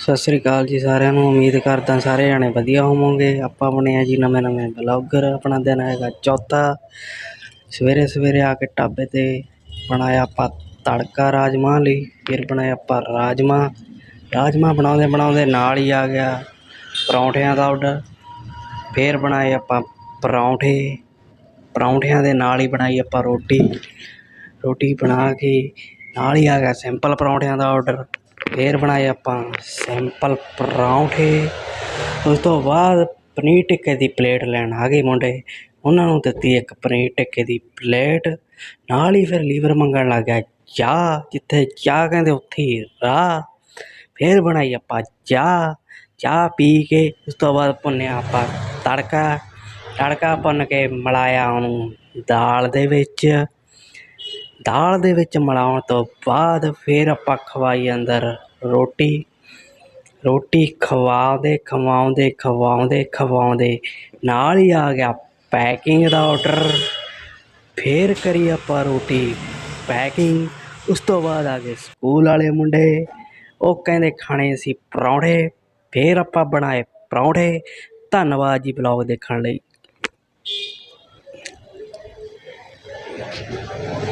ਸਤਿ ਸ੍ਰੀ ਅਕਾਲ ਜੀ ਸਾਰਿਆਂ ਨੂੰ। ਉਮੀਦ ਕਰਦਾ ਸਾਰੇ ਜਾਣੇ ਵਧੀਆ ਹੋਵੋਗੇ। ਆਪਾਂ ਬਣੇ ਆ ਜੀ ਨਵੇਂ ਨਵੇਂ ਬਲੌਗਰ ਆਪਣਾ ਦਿਨ ਹੈਗਾ ਚੌਥਾ। ਸਵੇਰੇ ਸਵੇਰੇ ਆ ਕੇ ਢਾਬੇ ਤੇ ਬਣਾਇਆ ਆਪਾਂ ਤੜਕਾ ਰਾਜਮਾਂਹ ਲਈ। ਫਿਰ ਬਣਾਇਆ ਆਪਾਂ ਰਾਜਮਾਂਹ। ਰਾਜਮਾਂਹ ਬਣਾਉਂਦੇ ਬਣਾਉਂਦੇ ਨਾਲ ਹੀ ਆ ਗਿਆ ਪਰੌਂਠਿਆਂ ਦਾ ਆਰਡਰ ਫਿਰ ਬਣਾਏ ਆਪਾਂ ਪਰੌਂਠੇ। ਪਰੌਂਠਿਆਂ ਦੇ ਨਾਲ ਹੀ ਬਣਾਈ ਆਪਾਂ ਰੋਟੀ। ਰੋਟੀ ਬਣਾ ਕੇ ਨਾਲ ਹੀ ਆ ਗਿਆ ਸਿੰਪਲ ਪਰੌਂਠਿਆਂ ਦਾ ਆਰਡਰ ਫਿਰ ਬਣਾਏ ਆਪਾਂ ਸਿੰਪਲ ਪਰੌਂਠੇ। ਉਸ ਤੋਂ ਬਾਅਦ ਪਨੀਰ ਟਿੱਕੇ ਦੀ ਪਲੇਟ ਲੈਣ ਆ ਗਏ ਮੁੰਡੇ। ਉਹਨਾਂ ਨੂੰ ਦਿੱਤੀ ਇੱਕ ਪਨੀਰ ਟਿੱਕੇ ਦੀ ਪਲੇਟ। ਨਾਲ ਹੀ ਫਿਰ ਲੀਵਰ ਮੰਗਣ ਲੱਗ ਗਿਆ ਚਾਹ, ਜਿੱਥੇ ਚਾਹ ਕਹਿੰਦੇ ਉੱਥੇ ਹੀ ਰਾਹ। ਫਿਰ ਬਣਾਈ ਆਪਾਂ ਚਾਹ। ਚਾਹ ਪੀ ਕੇ ਉਸ ਤੋਂ ਬਾਅਦ ਭੁੰਨਿਆ ਆਪਾਂ ਤੜਕਾ। ਤੜਕਾ ਭੁੰਨ ਕੇ ਮਿਲਾਇਆ ਉਹਨੂੰ ਦਾਲ ਦੇ ਵਿੱਚ। ਦਾਲ ਦੇ ਵਿੱਚ ਮਿਲਾਉਣ ਤੋਂ ਬਾਅਦ ਫਿਰ ਆਪਾਂ ਖਵਾਈ ਅੰਦਰ ਰੋਟੀ। ਰੋਟੀ ਖਵਾਉਂਦੇ ਖਵਾਉਂਦੇ ਖਵਾਉਂਦੇ ਖਵਾਉਂਦੇ ਨਾਲ ਹੀ ਆ ਗਿਆ ਪੈਕਿੰਗ ਦਾ ਆਰਡਰ ਫੇਰ ਕਰੀ ਆਪਾਂ ਰੋਟੀ ਪੈਕਿੰਗ। ਉਸ ਤੋਂ ਬਾਅਦ ਆ ਗਏ ਸਕੂਲ ਵਾਲੇ ਮੁੰਡੇ। ਉਹ ਕਹਿੰਦੇ ਖਾਣੇ ਸੀ ਪਰੌਂਠੇ। ਫੇਰ ਆਪਾਂ ਬਣਾਏ ਪਰੌਂਠੇ। ਧੰਨਵਾਦ ਜੀ ਬਲੌਗ ਦੇਖਣ ਲਈ।